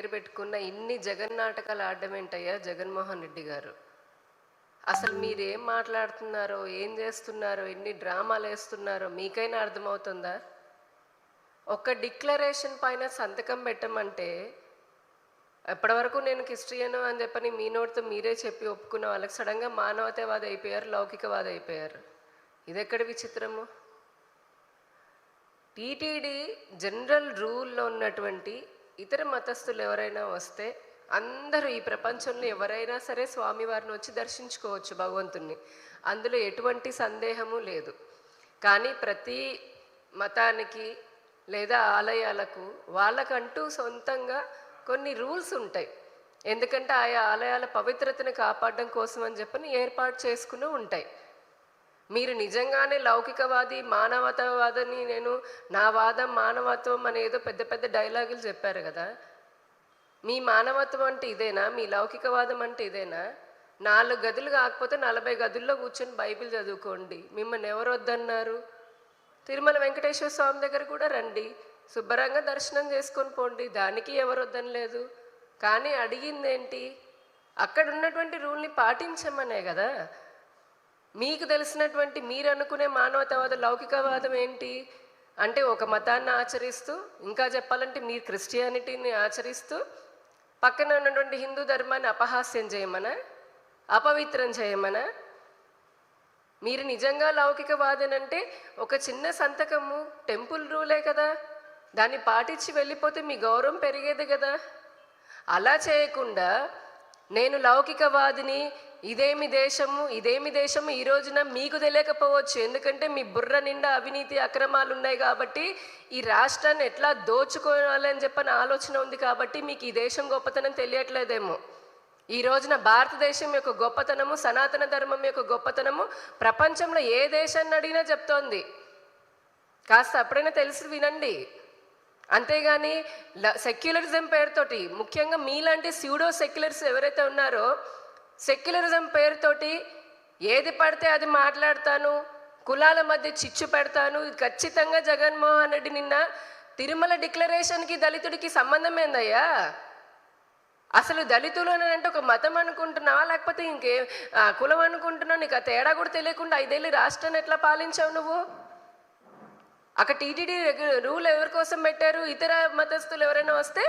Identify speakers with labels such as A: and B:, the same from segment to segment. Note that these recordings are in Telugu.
A: పేరు పెట్టుకున్న ఇన్ని జగన్ నాటకాలు ఆడడం ఏంటయ్యా? జగన్మోహన్ రెడ్డి గారు. అసలు మీరు ఏం మాట్లాడుతున్నారో ఏం చేస్తున్నారో ఎన్ని డ్రామాలు వేస్తున్నారో మీకైనా అర్థమవుతుందా? ఒక డిక్లరేషన్ పైన సంతకం పెట్టమంటే ఎప్పటివరకు నేను క్రిస్టియను అని చెప్పని మీ నోటితో మీరే చెప్పి ఒప్పుకున్న వాళ్ళకి సడన్గా మానవతావాది అయిపోయారు లౌకికవాది అయిపోయారు. ఇదెక్కడ విచిత్రము? టీటీడీ జనరల్ రూల్లో ఉన్నటువంటి ఇతర మతస్థులు ఎవరైనా వస్తే అందరూ ఈ ప్రపంచంలో ఎవరైనా సరే స్వామివారిని వచ్చి దర్శించుకోవచ్చు భగవంతుణ్ణి. అందులో ఎటువంటి సందేహము లేదు. కానీ ప్రతి మతానికి లేదా ఆలయాలకు వాళ్ళకంటూ సొంతంగా కొన్ని రూల్స్ ఉంటాయి. ఎందుకంటే ఆయా ఆలయాల పవిత్రతను కాపాడడం కోసం అని చెప్పని ఏర్పాటు చేసుకుని ఉంటాయి. మీరు నిజంగానే లౌకికవాది మానవతావాదని నేను నా వాదం మానవత్వం అని ఏదో పెద్ద పెద్ద డైలాగులు చెప్పారు కదా. మీ మానవత్వం అంటే ఇదేనా? మీ లౌకికవాదం అంటే ఇదేనా? నాలుగు గదులు కాకపోతే నలభై గదుల్లో కూర్చొని బైబిల్ చదువుకోండి. మిమ్మల్ని ఎవరు వద్దన్నారు? తిరుమల వెంకటేశ్వర స్వామి దగ్గర కూడా రండి. శుభ్రంగా దర్శనం చేసుకొని పోండి. దానికి ఎవరు వద్దనలేదు. కానీ అడిగిందేంటి? అక్కడ ఉన్నటువంటి రూల్ని పాటించమనే కదా. మీకు తెలిసినటువంటి మీరు అనుకునే మానవతావాద లౌకికవాదం ఏంటి? అంటే ఒక మతాన్ని ఆచరిస్తూ ఇంకా చెప్పాలంటే మీరు క్రిస్టియానిటీని ఆచరిస్తూ పక్కన ఉన్నటువంటి హిందూ ధర్మాన్ని అపహాస్యం చేయమనా? అపవిత్రం చేయమనా? మీరు నిజంగా లౌకికవాదనంటే ఒక చిన్న సంతకము టెంపుల్ రూలే కదా. దాన్ని పాటించి వెళ్ళిపోతే మీ గౌరవం పెరిగేది కదా. అలా చేయకుండా నేను లౌకికవాదిని ఇదేమి దేశము ఇదేమి దేశము ఈ రోజున మీకు తెలియకపోవచ్చు. ఎందుకంటే మీ బుర్ర నిండా అవినీతి అక్రమాలు ఉన్నాయి కాబట్టి ఈ రాష్ట్రాన్ని ఎట్లా దోచుకోవాలని చెప్పని ఆలోచన ఉంది కాబట్టి మీకు ఈ దేశం గొప్పతనం తెలియట్లేదేమో. ఈ రోజున భారతదేశం యొక్క గొప్పతనము సనాతన ధర్మం యొక్క గొప్పతనము ప్రపంచంలో ఏ దేశాన్ని అడిగినా చెప్తోంది. కాస్త అప్పుడైనా తెలిసి వినండి. అంతేగాని ల- సెక్యులరిజం పేరుతోటి ముఖ్యంగా మీలాంటి స్యూడో సెక్యులర్స్ ఎవరైతే ఉన్నారో సెక్యులరిజం పేరుతోటి ఏది పడితే అది మాట్లాడతాను కులాల మధ్య చిచ్చు పెడతాను. ఇది ఖచ్చితంగా జగన్మోహన్ రెడ్డి నిన్న తిరుమల డిక్లరేషన్కి దళితుడికి సంబంధం ఏందయ్యా? అసలు దళితులు అని అంటే ఒక మతం అనుకుంటున్నావా? లేకపోతే ఇంకే కులం అనుకుంటున్నావు? నీకు ఆ తేడా కూడా తెలియకుండా ఐదేళ్ళు రాష్ట్రాన్ని ఎట్లా పాలించావు నువ్వు? అక్కడ టీటీడీ రూల్ ఎవరి కోసం పెట్టారు? ఇతర మతస్థులు ఎవరైనా వస్తే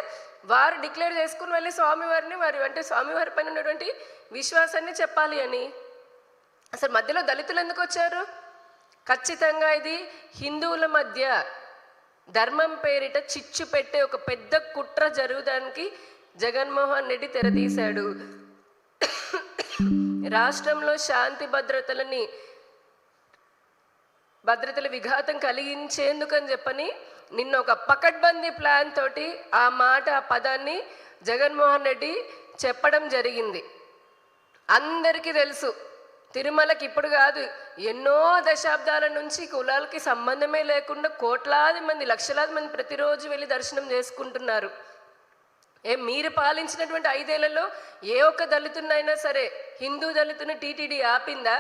A: వారు డిక్లేర్ చేసుకుని వెళ్ళి స్వామివారిని వారి అంటే స్వామివారి పైన ఉన్నటువంటి విశ్వాసాన్ని చెప్పాలి అని. అసలు మధ్యలో దళితులు ఎందుకు వచ్చారు? ఖచ్చితంగా ఇది హిందువుల మధ్య ధర్మం పేరిట చిచ్చు పెట్టే ఒక పెద్ద కుట్ర జరుగుదానికి జగన్మోహన్ రెడ్డి తెరదీశాడు. రాష్ట్రంలో శాంతి భద్రతలని భద్రతల విఘాతం కలిగించేందుకని చెప్పని నిన్న ఒక పకడ్బందీ ప్లాన్ తోటి ఆ మాట ఆ పదాన్ని జగన్మోహన్ రెడ్డి చెప్పడం జరిగింది. అందరికీ తెలుసు తిరుమలకి ఇప్పుడు కాదు ఎన్నో దశాబ్దాల నుంచి కులాలకి సంబంధమే లేకుండా కోట్లాది మంది లక్షలాది మంది ప్రతిరోజు వెళ్ళి దర్శనం చేసుకుంటున్నారు. ఏ మీరు పాలించినటువంటి ఐదేళ్ళలో ఏ ఒక్క దళితున్నైనా సరే హిందూ దళితుని టీటీడీ ఆపిందా?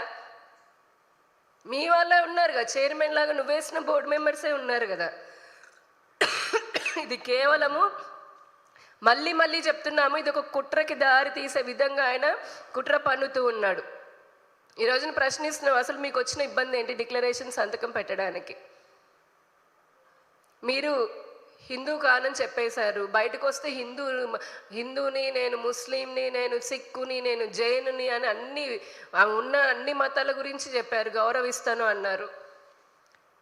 A: మీ వాళ్ళే ఉన్నారు కదా చైర్మన్ లాగా నువ్వేసిన బోర్డు మెంబర్సే ఉన్నారు కదా. ఇది కేవలము మళ్ళీ మళ్ళీ చెప్తున్నాము. ఇది ఒక కుట్రకి దారి తీసే విధంగా ఆయన కుట్ర పన్నుతూ ఉన్నాడు. ఈ రోజున ప్రశ్నిస్తున్నాం అసలు మీకు వచ్చిన ఇబ్బంది ఏంటి? డిక్లరేషన్ సంతకం పెట్టడానికి. మీరు హిందూ కానని చెప్పేశారు. బయటకు వస్తే హిందూ హిందూని నేను ముస్లింని నేను సిక్కుని నేను జైనుని అని అన్ని ఉన్న అన్ని మతాల గురించి చెప్పారు. గౌరవిస్తాను అన్నారు.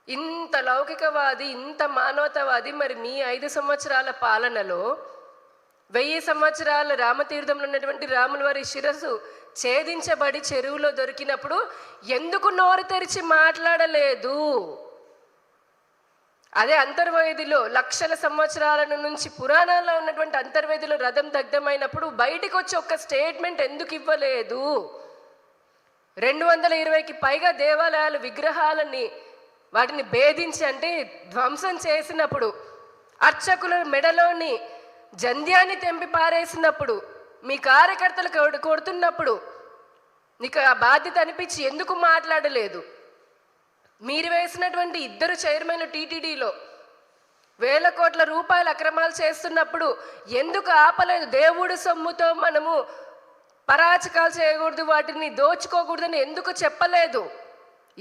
A: ఇంత లౌకికవాది ఇంత మానవతావాది మరి మీ ఐదు సంవత్సరాల పాలనలో వెయ్యి సంవత్సరాల రామతీర్థంలో ఉన్నటువంటి రాముల వారి శిరస్సు ఛేదించబడి చెరువులో దొరికినప్పుడు ఎందుకు నోరు తెరిచి మాట్లాడలేదు? అదే అంతర్వేదిలో లక్షల సంవత్సరాల నుంచి పురాణాల్లో ఉన్నటువంటి అంతర్వేదిలో రథం దగ్ధమైనప్పుడు బయటికి వచ్చి ఒక స్టేట్మెంట్ ఎందుకు ఇవ్వలేదు? రెండు వందల ఇరవైకి పైగా దేవాలయాల విగ్రహాలని వాటిని భేదించి అంటే ధ్వంసం చేసినప్పుడు అర్చకుల మెడలోని జంధ్యాన్ని తెంపి పారేసినప్పుడు మీ కార్యకర్తలు కొడు- కొడుతున్నప్పుడు నీకు ఆ బాధ్యత అనిపించి ఎందుకు మాట్లాడలేదు? మీరు వేసినటువంటి ఇద్దరు చైర్మన్లు టీటీడీలో వేల కోట్ల రూపాయలు అక్రమాలు చేస్తున్నప్పుడు ఎందుకు ఆపలేదు? దేవుడు సొమ్ముతో మనము పరాచకాలు చేయకూడదు వాటిని దోచుకోకూడదని ఎందుకు చెప్పలేదు?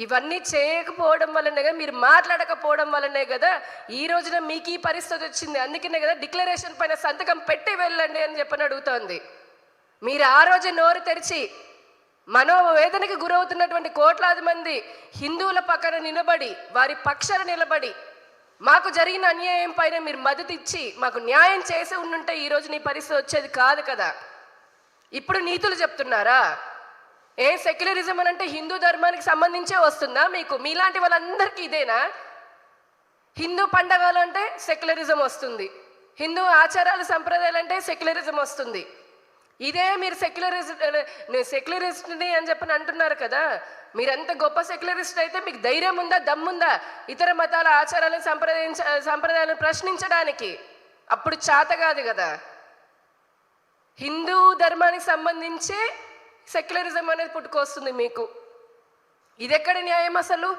A: ఇవన్నీ చేయకపోవడం వల్లనే కదా మీరు మాట్లాడకపోవడం వల్లనే కదా ఈ రోజున మీకు ఈ పరిస్థితి వచ్చింది. అందుకనే కదా డిక్లరేషన్ పైన సంతకం పెట్టి వెళ్ళండి అని చెప్పని అడుగుతోంది. మీరు ఆ రోజు నోరు తెరిచి మనోవేదనకి గురవుతున్నటువంటి కోట్లాది మంది హిందువుల పక్కన నిలబడి వారి పక్షాన నిలబడి మాకు జరిగిన అన్యాయం పైన మీరు మద్దతు ఇచ్చి మాకు న్యాయం చేసి ఉండుంటే ఈ రోజు నీ పరిస్థితి వచ్చేది కాదు కదా. ఇప్పుడు నీతులు చెప్తున్నారా? ఏ సెక్యులరిజం అని అంటే హిందూ ధర్మానికి సంబంధించే వస్తుందా మీకు? మీలాంటి వాళ్ళందరికీ ఇదేనా? హిందూ పండగలు అంటే సెక్యులరిజం వస్తుంది. హిందూ ఆచారాలు సంప్రదాయాలు అంటే సెక్యులరిజం వస్తుంది. ఇదే మీరు సెక్యులరిస్ట్ సెక్యులరిస్ట్ని అని చెప్పని అంటున్నారు కదా. మీరంత గొప్ప సెక్యులరిస్ట్ అయితే మీకు ధైర్యం ఉందా దమ్ముందా ఇతర మతాల ఆచారాలను సంప్రదించ సంప్రదాయాలను ప్రశ్నించడానికి? అప్పుడు చాత కాదు కదా. హిందూ ధర్మానికి సంబంధించి సెక్యులరిజం అనేది పుట్టుకొస్తుంది మీకు. ఇదెక్కడ న్యాయం అసలు?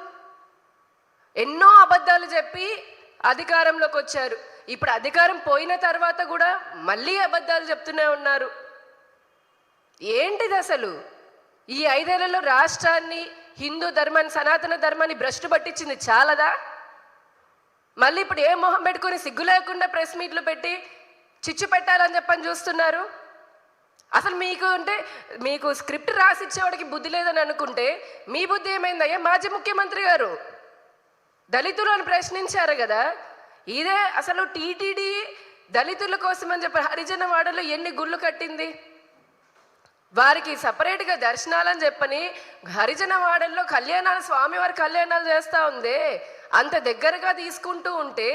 A: ఎన్నో అబద్ధాలు చెప్పి అధికారంలోకి వచ్చారు. ఇప్పుడు అధికారం పోయిన తర్వాత కూడా మళ్ళీ అబద్ధాలు చెప్తూనే ఉన్నారు. ఏంటిది అసలు? ఈ ఐదేళ్ళలో రాష్ట్రాన్ని హిందూ ధర్మాన్ని సనాతన ధర్మాన్ని భ్రష్టు పట్టించింది చాలదా? మళ్ళీ ఇప్పుడు ఏ మొహం పెట్టుకొని సిగ్గు లేకుండా ప్రెస్ మీట్లు పెట్టి చిచ్చు పెట్టాలని చెప్పని చూస్తున్నారు? అసలు మీకు అంటే మీకు స్క్రిప్ట్ రాసిచ్చేవాడికి బుద్ధి లేదని అనుకుంటే మీ బుద్ధి ఏమైందయ్యా? మాజీ ముఖ్యమంత్రి గారు దళితులను ప్రశ్నించారు కదా. ఇదే అసలు టీటీడీ దళితుల కోసం అని చెప్పి హరిజన వాడలో ఎన్ని గుళ్ళు కట్టింది? వారికి సపరేట్గా దర్శనాలని చెప్పని హరిజన వాడల్లో కళ్యాణాలు స్వామివారి కళ్యాణాలు చేస్తూ ఉందే. అంత దగ్గరగా తీసుకుంటూ ఉంటే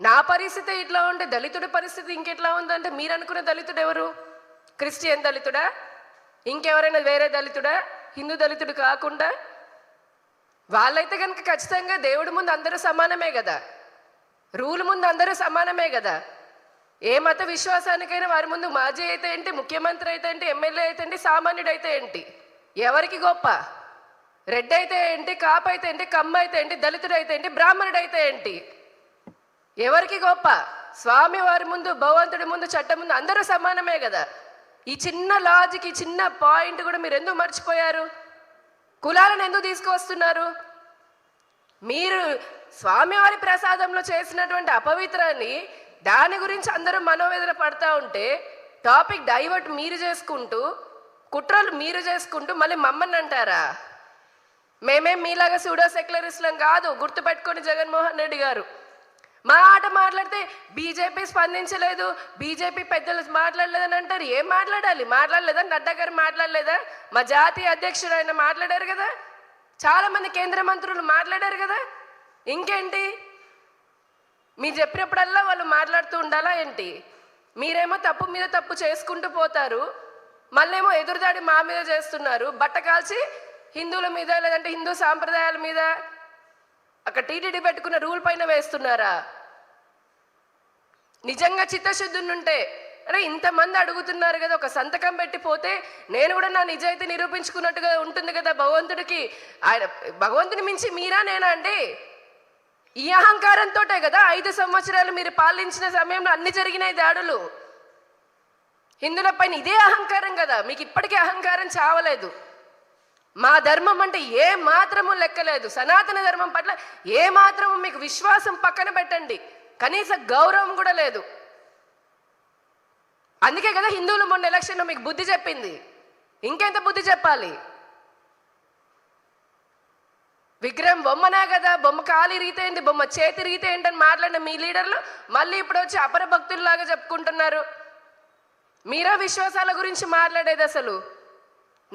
A: నా పరిస్థితి ఇట్లా ఉంటే దళితుడి పరిస్థితి ఇంకెట్లా ఉందంటే మీరు అనుకునే దళితుడు ఎవరు క్రిస్టియన్ దళితుడా? ఇంకెవరైనా వేరే దళితుడా? హిందూ దళితుడు కాకుండా? వాళ్ళైతే కనుక ఖచ్చితంగా దేవుడి ముందు అందరూ సమానమే కదా రూల్ ముందు అందరూ సమానమే కదా ఏ మత విశ్వాసానికైనా వారి ముందు మాజీ అయితే ఏంటి ముఖ్యమంత్రి అయితే ఏంటి ఎమ్మెల్యే అయితే ఏంటి సామాన్యుడు అయితే ఏంటి? ఎవరికి గొప్ప? రెడ్ అయితే ఏంటి కాపు అయితే ఏంటి కమ్మ అయితే ఏంటి దళితుడు అయితే ఏంటి బ్రాహ్మణుడు అయితే ఏంటి? ఎవరికి గొప్ప? స్వామి వారి ముందు భగవంతుడి ముందు చట్టం ముందు అందరూ సమానమే కదా ఈ చిన్న లాజిక్ ఈ చిన్న పాయింట్ కూడా మీరు ఎందుకు మర్చిపోయారు? కులాలను ఎందుకు తీసుకువస్తున్నారు? మీరు స్వామివారి ప్రసాదంలో చేసినటువంటి అపవిత్రాన్ని దాని గురించి అందరూ మనోవేదన పడతా ఉంటే టాపిక్ డైవర్ట్ మీరు చేసుకుంటూ కుట్రలు మీరు చేసుకుంటూ మళ్ళీ మమ్మల్ని అంటారా? మేమేం మీలాగా సూడో సెక్యులరిస్టులం కాదు గుర్తుపెట్టుకొని జగన్మోహన్ రెడ్డి గారు. మా ఆట మాట్లాడితే బీజేపీ స్పందించలేదు బీజేపీ పెద్దలు మాట్లాడలేదని అంటారు. ఏం మాట్లాడాలి? మాట్లాడలేదా? నడ్డా గారు మాట్లాడలేదా? మా జాతీయ అధ్యక్షుడు ఆయన మాట్లాడారు కదా? చాలా మంది కేంద్ర మంత్రులు మాట్లాడారు కదా? ఇంకేంటి? మీరు చెప్పినప్పుడల్లా వాళ్ళు మాట్లాడుతూ ఉండాలా ఏంటి? మీరేమో తప్పు మీద తప్పు చేసుకుంటూ పోతారు. మళ్ళేమో ఎదురుదాడి మా మీద చేస్తున్నారు. బట్ట కాల్చి హిందువుల మీద లేదంటే హిందూ సాంప్రదాయాల మీద అక్కడ టీటీడీ పెట్టుకున్న రూల్ పైన వేస్తున్నారా? నిజంగా చిత్తశుద్ధి ఉంటే అరే ఇంతమంది అడుగుతున్నారు కదా ఒక సంతకం పెట్టిపోతే నేను కూడా నా నిజాయితీ నిరూపించుకున్నట్టుగా ఉంటుంది కదా భగవంతుడికి. ఆయన భగవంతుని మించి మీరా నేనా అండి? ఈ అహంకారంతోటే కదా ఐదు సంవత్సరాలు మీరు పాలించిన సమయంలో అన్ని జరిగినాయి దాడులు. హిందువుల పైన ఇదే అహంకారం కదా మీకు ఇప్పటికీ అహంకారం చావలేదు. మా ధర్మం అంటే ఏ మాత్రము లెక్కలేదు. సనాతన ధర్మం పట్ల ఏ మాత్రము మీకు విశ్వాసం పక్కన పెట్టండి. కనీస గౌరవం కూడా లేదు. అందుకే కదా హిందువులు మొన్న ఎలక్షన్లో మీకు బుద్ధి చెప్పింది. ఇంకెంత బుద్ధి చెప్పాలి? విగ్రహం బొమ్మనే కదా. బొమ్మ కాలి రీత ఏంటి బొమ్మ చేతి రీత ఏంటని మాట్లాడిన మీ లీడర్లు మళ్ళీ ఇప్పుడు వచ్చి అపర భక్తుల్లాగా చెప్పుకుంటున్నారు. మీరా విశ్వాసాల గురించి మాట్లాడేది అసలు?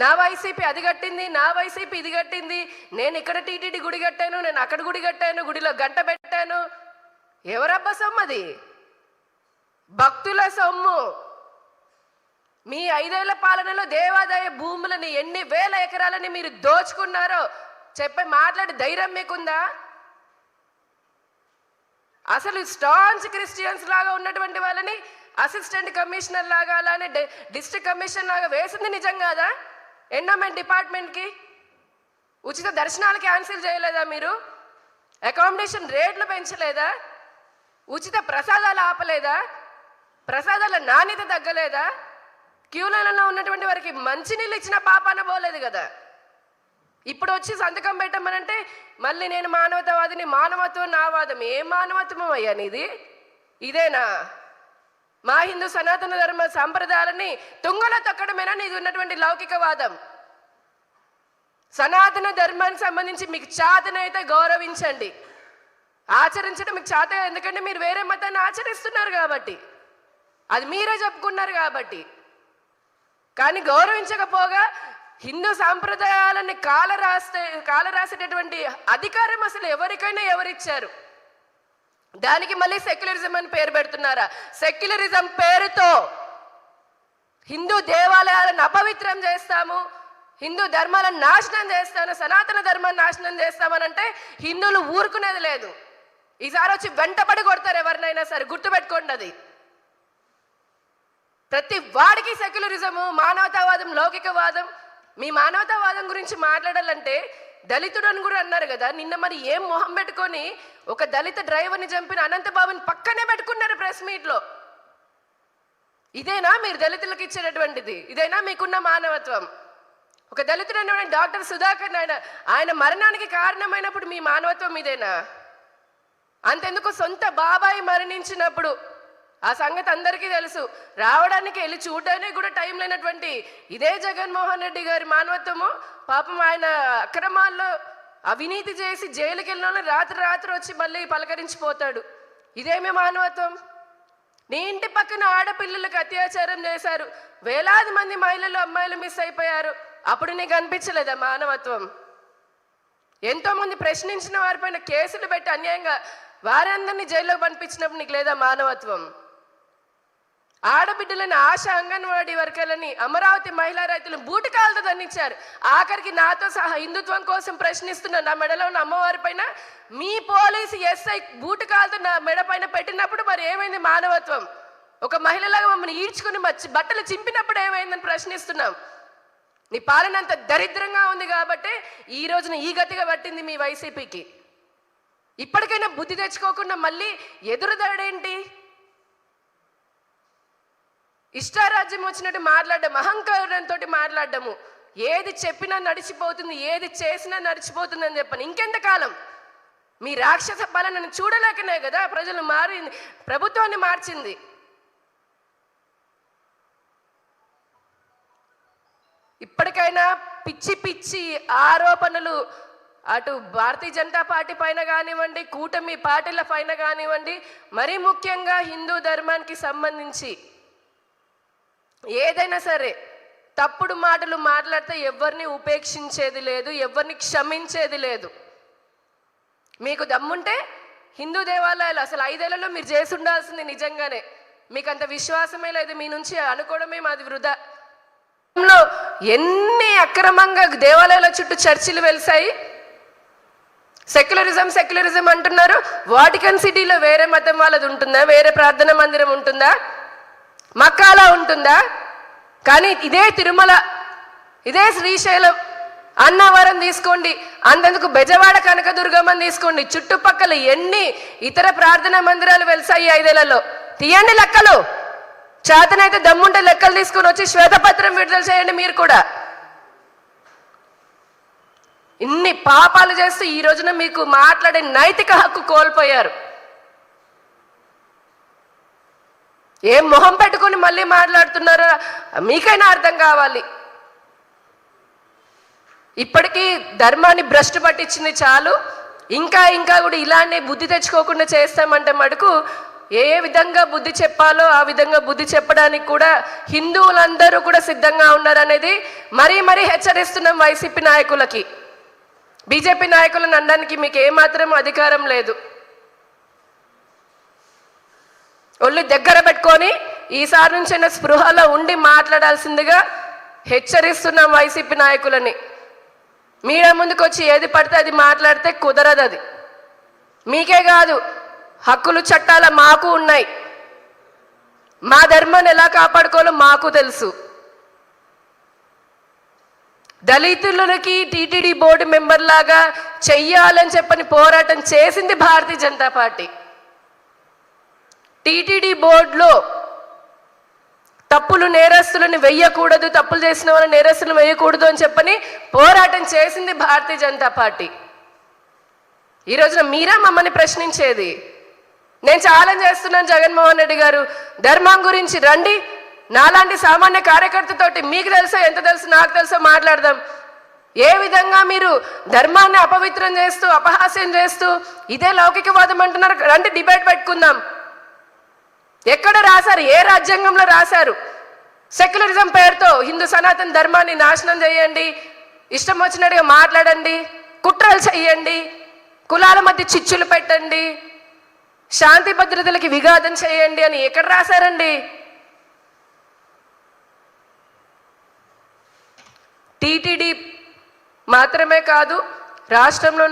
A: నా వైసీపీ అది కట్టింది నా వైసీపీ ఇది కట్టింది. నేను ఇక్కడ టీటీడీ గుడి కట్టాను నేను అక్కడ గుడి కట్టాను గుడిలో గంట పెట్టాను. ఎవరబ్బా సొమ్మది భక్తుల సొమ్ము. మీ ఐదేళ్ళ పాలనలో దేవాదాయ భూములని ఎన్ని వేల ఎకరాలని మీరు దోచుకున్నారో చెప్పే మాట్లాడి ధైర్యం మీకుందా? అసలు స్టాన్స్ క్రిస్టియన్స్ లాగా ఉన్నటువంటి వాళ్ళని అసిస్టెంట్ కమిషనర్ లాగా అలానే డిస్ట్రిక్ట్ కమిషనర్ లాగా వేసింది నిజం కాదా? ఎండోమెంట్ డిపార్ట్మెంట్కి ఉచిత దర్శనాలు క్యాన్సిల్ చేయలేదా మీరు? అకామిడేషన్ రేట్లు పెంచలేదా? ఉచిత ప్రసాదాలు ఆపలేదా? ప్రసాదాల నాణ్యత తగ్గలేదా? క్యూలలో ఉన్నటువంటి వారికి మంచినీళ్ళు ఇచ్చిన పాపాన పోలేదు కదా. ఇప్పుడు వచ్చి సంతకం పెట్టమనంటే మళ్ళీ నేను మానవతావాదిని మానవత్వం నా వాదం ఏ మానవత్వం అయ్యా నీది? ఇదేనా? మా హిందూ సనాతన ధర్మ సాంప్రదాయాలని తుంగలో తొక్కడమేనా నీది ఉన్నటువంటి లౌకికవాదం? సనాతన ధర్మానికి సంబంధించి మీకు చాతనైతే గౌరవించండి. ఆచరించడం మీకు చేత ఎందుకంటే మీరు వేరే మతాన్ని ఆచరిస్తున్నారు కాబట్టి. అది మీరే చెప్పుకున్నారు కాబట్టి. కానీ గౌరవించకపోగా హిందూ సాంప్రదాయాలని కాల రాస్తే కాల రాసేటటువంటి అధికారం అసలు ఎవరికైనా ఎవరిచ్చారు? దానికి మళ్ళీ సెక్యులరిజం అని పేరు పెడుతున్నారా? సెక్యులరిజం పేరుతో హిందూ దేవాలయాలను అపవిత్రం చేస్తాము హిందూ ధర్మాలను నాశనం చేస్తాను సనాతన ధర్మాన్ని నాశనం చేస్తామనంటే హిందువులు ఊరుకునేది లేదు. ఈసారి వచ్చి వెంటబడి కొడతారు ఎవరినైనా సరే గుర్తుపెట్టుకోండి అది. ప్రతి వాడికి సెక్యులరిజము మానవతావాదం లౌకికవాదం. మీ మానవతావాదం గురించి మాట్లాడాలంటే దళితుడు అని కూడా అన్నారు కదా నిన్న మరి ఏం మొహం పెట్టుకొని ఒక దళిత డ్రైవర్ని చంపిన అనంతబాబుని పక్కనే పెట్టుకున్నారు ప్రెస్ మీట్లో? ఇదేనా మీరు దళితులకు ఇచ్చేటటువంటిది? ఇదేనా మీకున్న మానవత్వం? ఒక దళితుడు అనేవాడు డాక్టర్ సుధాకర్ నాయన ఆయన మరణానికి కారణమైనప్పుడు మీ మానవత్వం ఇదేనా? అంతెందుకు సొంత బాబాయి మరణించినప్పుడు ఆ సంగతి అందరికీ తెలుసు. రావడానికి వెళ్ళి చూడడానికి కూడా టైం లేనటువంటి ఇదే జగన్మోహన్ రెడ్డి గారి మానవత్వము. పాపం ఆయన అక్రమాల్లో అవినీతి చేసి జైలుకి వెళ్ళిన రాత్రి రాత్రి వచ్చి మళ్ళీ పలకరించిపోతాడు. ఇదేమి మానవత్వం. నీ ఇంటి పక్కన ఆడపిల్లలకు అత్యాచారం చేశారు. వేలాది మంది మహిళలు అమ్మాయిలు మిస్ అయిపోయారు. అప్పుడు నీకు అనిపించలేదా మానవత్వం? ఎంతోమంది ప్రశ్నించిన వారిపైన కేసులు పెట్టి అన్యాయంగా వారందరినీ జైల్లో పంపించినప్పుడు నీకు లేదా మానవత్వం? ఆడబిడ్డలని ఆశ అంగన్వాడీ వర్కర్లని అమరావతి మహిళా రైతులను బూటకాలతో దండించారు. ఆఖరికి నాతో సహా హిందుత్వం కోసం ప్రశ్నిస్తున్న నా మెడలో ఉన్న అమ్మవారి పైన మీ పోలీసు ఎస్ఐ బూటకాలతో నా మెడ పైన పెట్టినప్పుడు మరి ఏమైంది మానవత్వం? ఒక మహిళలాగా మమ్మల్ని ఈడ్చుకుని మచ్చి బట్టలు చింపినప్పుడు ఏమైందని ప్రశ్నిస్తున్నాం. నీ పాలన అంత దరిద్రంగా ఉంది కాబట్టి ఈ రోజున ఈ గతిగా పట్టింది మీ వైసీపీకి. ఇప్పటికైనా బుద్ధి తెచ్చుకోకుండా మళ్ళీ ఎదురుదాడేంటి? ఇష్టారాజ్యం వచ్చినట్టు మాట్లాడడం అహంకారంతో మాట్లాడడము. ఏది చెప్పినా నడిచిపోతుంది ఏది చేసినా నడిచిపోతుంది అని చెప్పని. ఇంకెంతకాలం? మీ రాక్షస పాలనను చూడలేకనే కదా ప్రజలు మారి ప్రభుత్వాన్ని మార్చింది. ఇప్పటికైనా పిచ్చి పిచ్చి ఆరోపణలు అటు భారతీయ జనతా పార్టీ పైన కానివ్వండి కూటమి పార్టీల పైన కానివ్వండి మరీ ముఖ్యంగా హిందూ ధర్మానికి సంబంధించి ఏదైనా సరే తప్పుడు మాటలు మాట్లాడితే ఎవరిని ఉపేక్షించేది లేదు ఎవరిని క్షమించేది లేదు. మీకు దమ్ముంటే హిందూ దేవాలయాలు అసలు ఐదేళ్ళలో మీరు చేసి ఉండాల్సింది నిజంగానే. మీకు అంత విశ్వాసమే లేదు మీ నుంచి అనుకోవడమే మాది వృధా. ఎన్ని అక్రమంగా దేవాలయాల చుట్టూ చర్చిలు వెలిసాయి సెక్యులరిజం సెక్యులరిజం అంటున్నారు. వాటికన్ సిటీలో వేరే మతం వాళ్ళది ఉంటుందా? వేరే ప్రార్థన మందిరం ఉంటుందా? మక్కాలా ఉంటుందా? కానీ ఇదే తిరుమల ఇదే శ్రీశైలం. అన్నవరం తీసుకోండి. అంతెందుకు బెజవాడ కనకదుర్గమ్మని తీసుకోండి. చుట్టుపక్కల ఎన్ని ఇతర ప్రార్థనా మందిరాలు వెలిసాయి ఐదేళ్ళలో? తీయండి లెక్కలు. చేతనైతే దమ్ముంటే లెక్కలు తీసుకొని వచ్చి శ్వేతపత్రం విడుదల చేయండి మీరు కూడా. ఇన్ని పాపాలు చేస్తూ ఈ రోజున మీకు మాట్లాడే నైతిక హక్కు కోల్పోయారు. ఏం మొహం పెట్టుకొని మళ్ళీ మాట్లాడుతున్నారో మీకైనా అర్థం కావాలి. ఇప్పటికీ ధర్మాన్ని భ్రష్టు పట్టించింది చాలు. ఇంకా ఇంకా కూడా ఇలానే బుద్ధి తెచ్చుకోకుండా చేస్తామంటే మటుకు ఏ ఏ విధంగా బుద్ధి చెప్పాలో ఆ విధంగా బుద్ధి చెప్పడానికి కూడా హిందువులందరూ కూడా సిద్ధంగా ఉన్నారనేది మరీ మరీ హెచ్చరిస్తున్నాం వైసీపీ నాయకులకి. బీజేపీ నాయకులను అనడానికి మీకు ఏమాత్రం అధికారం లేదు. ఒళ్ళు దగ్గర పెట్టుకొని ఈసారి నుంచి స్పృహలో ఉండి మాట్లాడాల్సిందిగా హెచ్చరిస్తున్నాం వైసీపీ నాయకులని. మీడియా ముందుకు వచ్చి ఏది పడితే అది మాట్లాడితే కుదరదు అది. మీకే కాదు హక్కులు చట్టాల మాకు ఉన్నాయి. మా ధర్మాన్ని ఎలా కాపాడుకోవాలో మాకు తెలుసు. దళితులకి టీటీడీ బోర్డు మెంబర్ లాగా చెయ్యాలని చెప్పని పోరాటం చేసింది భారతీయ జనతా పార్టీ. టీటీడీ బోర్డులో తప్పులు నేరస్తులను వెయ్యకూడదు తప్పులు చేసిన వాళ్ళని నేరస్తులను వేయకూడదు అని చెప్పని పోరాటం చేసింది భారతీయ జనతా పార్టీ. ఈ రోజున మీరా మమ్మల్ని ప్రశ్నించేది? నేను ఛాలెంజ్ చేస్తున్నాను జగన్మోహన్ రెడ్డి గారు. ధర్మం గురించి రండి. నాలాంటి సామాన్య కార్యకర్తతోటి మీకు తెలుసో ఎంత తెలుసు నాకు తెలుసో మాట్లాడదాం. ఏ విధంగా మీరు ధర్మాన్ని అపవిత్రం చేస్తూ అపహాస్యం చేస్తూ ఇదే లౌకికవాదం అంటున్నారు? రండి డిబేట్ పెట్టుకుందాం. ఎక్కడ రాశారు? ఏ రాజ్యాంగంలో రాశారు? సెక్యులరిజం పేరుతో హిందూ సనాతన ధర్మాన్ని నాశనం చేయండి. ఇష్టం వచ్చినట్టుగా మాట్లాడండి. కుట్రలు చెయ్యండి కులాల మధ్య చిచ్చులు పెట్టండి. శాంతి భద్రతలకి విఘాతం చేయండి అని ఎక్కడ రాశారండి? టీటీడీ మాత్రమే కాదు రాష్ట్రంలో